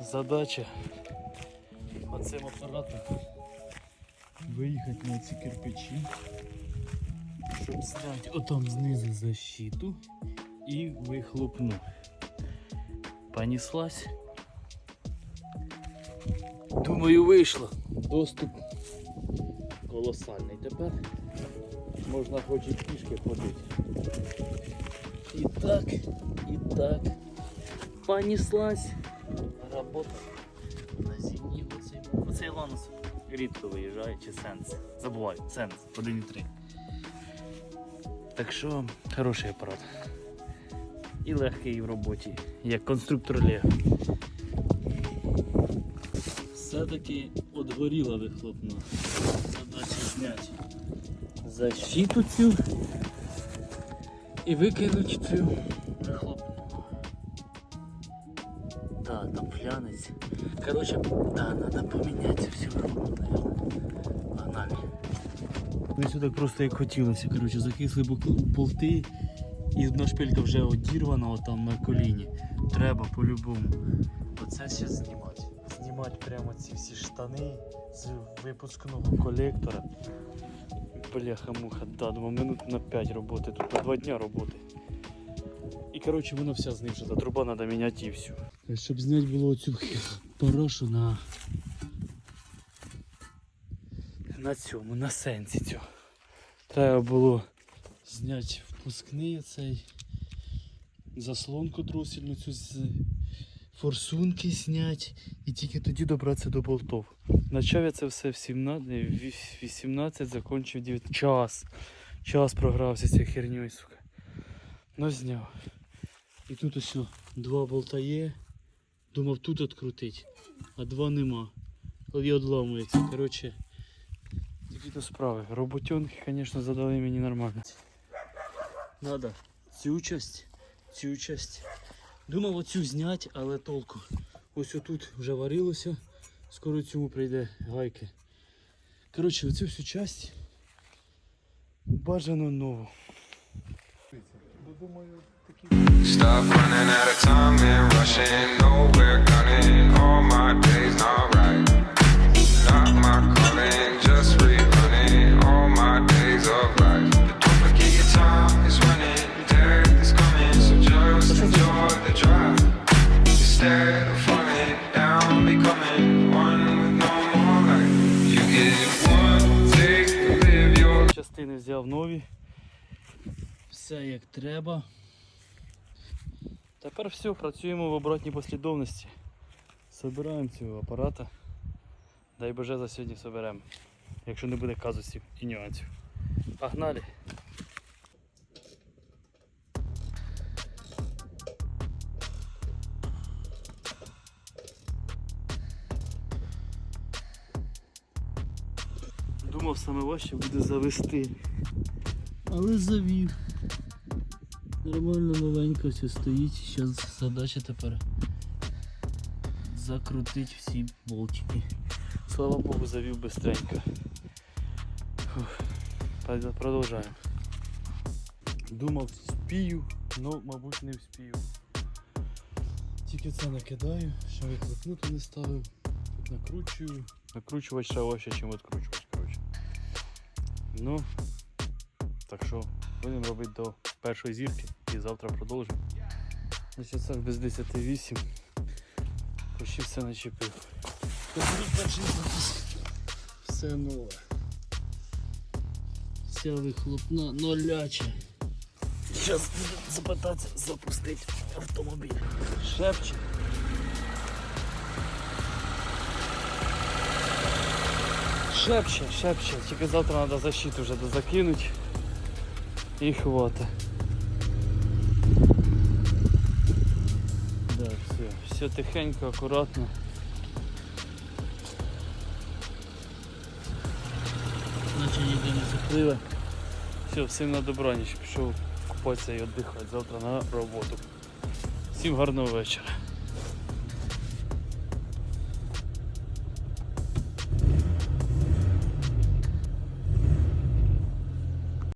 задача оцим апаратом виїхати на ці кирпичі, щоб зняти отам знизу защиту і вихлопну. Понеслась. Думаю, вийшло. Доступ колосальний. Тепер можна хоч і пішки ходити. І так, і так. Понеслась. Робота на зимі. Оцей, оцей ланус рідко виїжджає, чи сенс. Забуваю, сенс 1,3. Так що хороший апарат. І легкий в роботі, як конструктор Лего. Все-таки отгоріла вихлопна. Задача зняти защиту цю і викинути цю Короче, да, надо поміняти всю вихлопну, наверное. Погнали. Не все так просто як хотілося. Короче, закисли болти і одна шпилька вже одірвана отам на коліні. Треба по-любому. Оце ще знімати. Знімати прямо ці всі штани з випускного колектора. Бляха-муха, да, думаю, минут на 5 роботи, тут на 2 дня роботи. І коротше воно вся знищена, труба треба міняти і все. Щоб зняти було цю порошу на цьому, на сенсі цього. Треба було зняти впускний цей заслонку трусільну цю з форсунки зняти і тільки тоді добратися до болтов. Почав я це все в 17, 18, закончив 9. Час. Час програвся цією херньою, сука. Ну зняв. І тут ось два болта є. Думав тут відкрутити, а два нема. І одламується. Коротше, такі то справи. Роботенки, звісно, задали мені нормально. Надо цю часть, цю часть. Думав оцю зняти, але толку. Ось отут вже варилося. Скоро цьому прийде гайки. Коротше, оцю всю часть бажано нову. Stop running out of time and rushing nowhere, your взяв нові. Все як треба. Тепер все, працюємо в обратній послідовності. Собираємо цього апарата. Дай Боже за сьогодні соберемо. Якщо не буде казусів і нюансів. Погнали! Думав саме важче буде завести. Але завів. Нормально новенько все стоїть. Зараз задача тепер закрутити всі болтики. Слава Богу, завів. Пойдем, Продовжаємо. Думав спію, але мабуть не вспію. Тільки це накидаю, ще викликнути не ставив. Накручую. Накручувати ще важче, ніж відкручувати, коротше. Ну, так що будемо робити до першої зірки і завтра продовжимо. На часах без 10.08. Почти все начепив. Все нове. Вся вихлопна ноляча. Зараз запитатися запустити автомобіль. Шепче. Шепче, шепче. Тільки завтра треба защиту вже дозакинути. І хвата. Да, все. Все тихенько, акуратно. Наче ніде не запливе. Все, всім на добраніч. Пішов купатися і віддихати завтра на роботу. Всім гарного вечора.